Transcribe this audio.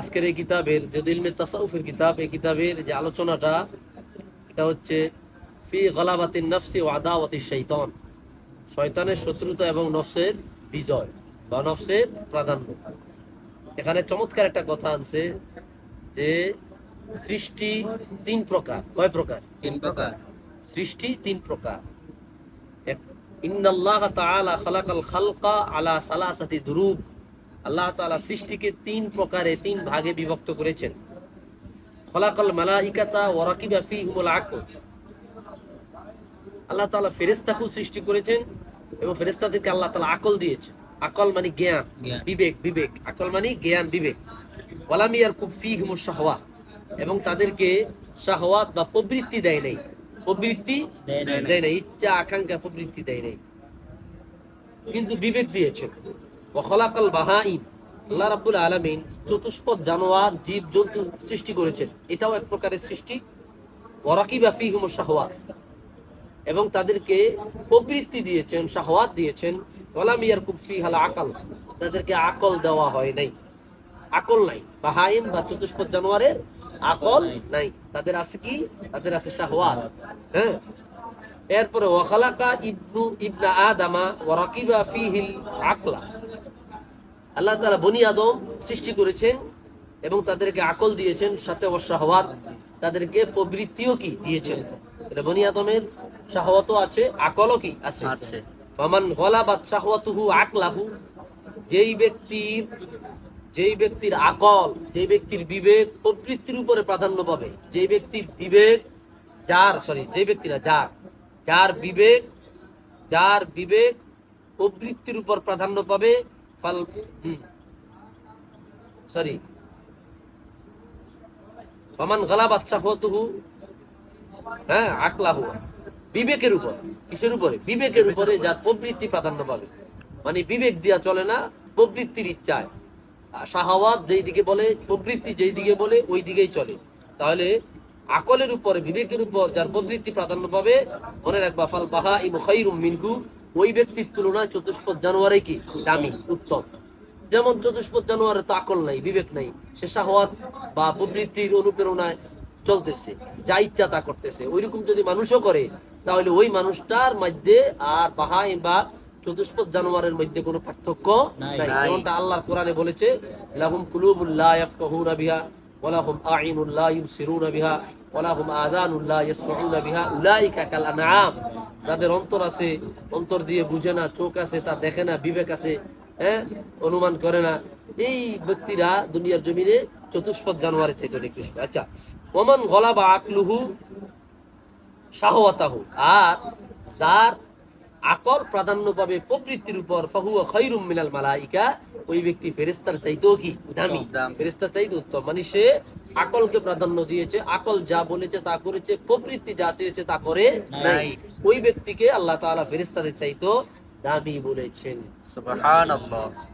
আজকের এই কিতাবের যে ইলমে তাসাউফের কিতাব এই কিতাবের যে আলোচনাটা এটা হচ্ছে ফি গলাবাতিন নফসি ও আদাওয়াতি শৈতন শয়তানের শত্রুতা এবং নফসের বিজয় বা নফসের প্রাধান্য। এখানে চমৎকার একটা কথা আনছে যে সৃষ্টি তিন প্রকার। কয় প্রকার? তিন প্রকার। সৃষ্টি তিন প্রকার। ইন্নাল্লাহ তাআলা খালাকাল খালকা আলা সালাসাতি দুরুব। আল্লাহ তাআলা সৃষ্টিকে তিন প্রকারে তিন ভাগে বিভক্ত করেছেন। খলাকাল মালাইকাতা আকল। আল্লাহ তাআলা ফেরেশতাকেও সৃষ্টি করেছেন এবং ফেরেশতাদেরকে আল্লাহ তাআলা আকল দিয়েছেন। আকল মানে জ্ঞান। বিবেক বিবেক। আকল মানে জ্ঞান বিবেক। ফীহিমুশ শাহওয়া এবং তাদেরকে শাহওয়াত বা প্রবৃত্তি দেয় নাই। প্রবৃত্তি দেয় নাই। দেয় নাই। ইচ্ছা আকাঙ্ক্ষা প্রবৃত্তি দেয় নাই। কিন্তু বিবেক দিয়েছেন। ওয়াখলাকাল বাহাইম। আল্লাহ রাব্বুল আলামিন চতুষ্পদ জানোয়ার, জীব, জন্তু সৃষ্টি করেছেন। এটাও এক প্রকারের সৃষ্টি। ওয়ারাকিবা ফীহুম শাহওয়াত। এবং তাদেরকে প্রবৃত্তি দিয়েছেন, শাহওয়াত দিয়েছেন। ওয়ালাম ইয়ারকুব ফীহাল আকল। তাদেরকে আকল দেওয়া হয় নাই। আকল নাই। বাহাইম বা চতুষ্পদ জানোয়ারের আকল নাই। তাদের আছে কি? তাদের আছে শাহওয়াত। হ্যাঁ? এরপরে ওয়াখালাকা ইবনু, ইবনা আদামা ওয়া রাকিবা ফীহিল আকলা। আল্লাহ তাআলা বনি আদম সৃষ্টি করেছেন এবং তাদেরকে আকল দিয়েছেন সাথে ও শাহওয়াত তাদেরকে প্রবৃত্তিও কি দিয়েছেন। এটা বনি আদমের শাহওয়াতও আছে আকলও কি আছে? আছে। ফামান গলাবাত শাহওয়াতুহু আকলাহু যেই ব্যক্তির যেই ব্যক্তির আকল যেই ব্যক্তির বিবেক প্রবৃত্তির উপরে প্রাধান্য পাবে। যেই ব্যক্তির বিবেক যার সরি যেই ব্যক্তিরা যার যার বিবেক যার বিবেক প্রবৃত্তির উপর প্রাধান্য পাবে ফাল সরি ফামান গালাবাত শাহওয়াতুহু হ্যাঁ আকলাহু। বিবেকের উপর, কিসের উপরে? বিবেকের উপরে যার প্রবৃত্তি প্রাধান্য পাবে। মানে বিবেক দিয়া চলে না, প্রবৃত্তির ইচ্ছায়। শাহাওয়াত যেই দিকে বলে, প্রবৃত্তি যেই দিকে বলে, ওই দিকেই চলে। তাহলে আকলের উপরে, বিবেকের উপর যার প্রবৃত্তি প্রাধান্য পাবে, মনে রাখবা, ফাল বাহা ইম মিনকু ওই ব্যক্তির তুলনায় চতুষ্পদ জানোয়ারে কি? দামি উত্তম। যেমন চতুষ্পদ জানোয়ারের তো আকল নাই বিবেক নাই সে শাহওয়াত বা প্রবৃত্তির অনুপ্রেরণায় চলতেছে যা ইচ্ছা তা করতেছে। ওইরকম যদি মানুষও করে তাহলে ওই মানুষটার মধ্যে আর বাহাই বা চতুষ্পদ জানোয়ারের মধ্যে কোনো পার্থক্য নাই। যেমনটা আল্লাহর কোরআনে বলেছে লাহুম কুলুবুল লা ইয়াফকাহুনা বিহা ওয়া লাহুম আইনুল ইউবসিরুনা বিহা ওয়া লাহুম আযানুল ইয়াসমাউনা বিহা উলাইকা কাল আনআম। যাদের অন্তর আছে অন্তর দিয়ে বুঝে না চোখ আছে তা দেখে না বিবেক আছে হ্যাঁ? অনুমান করে না। এই ব্যক্তিরা দুনিয়ার জমিনে চতুষ্পদ জানোয়ারের থেকে নিকৃষ্ট। আচ্ছা ওমান গলাবা আকলুহু শাহওয়াতাহু। আর যার আকল প্রাধান্য পাবে প্রবৃত্তির উপর ফাহুয়া খৈরুম মিনাল মালাইকা। ওই ব্যক্তি ফেরেস্তার চাইতেও কি দামি দাম। ফেরেস্তার চাইতে উত্তম। মানে সে আকলকে প্রাধান্য দিয়েছে আকল যা বলেছে তা করেছে প্রবৃত্তি যা চেয়েছে তা করে নাই। ওই ব্যক্তিকে আল্লাহ তাআলা ফেরিস্তাদের চাইতো দামি বলেছেন। সুবহানাল্লাহ।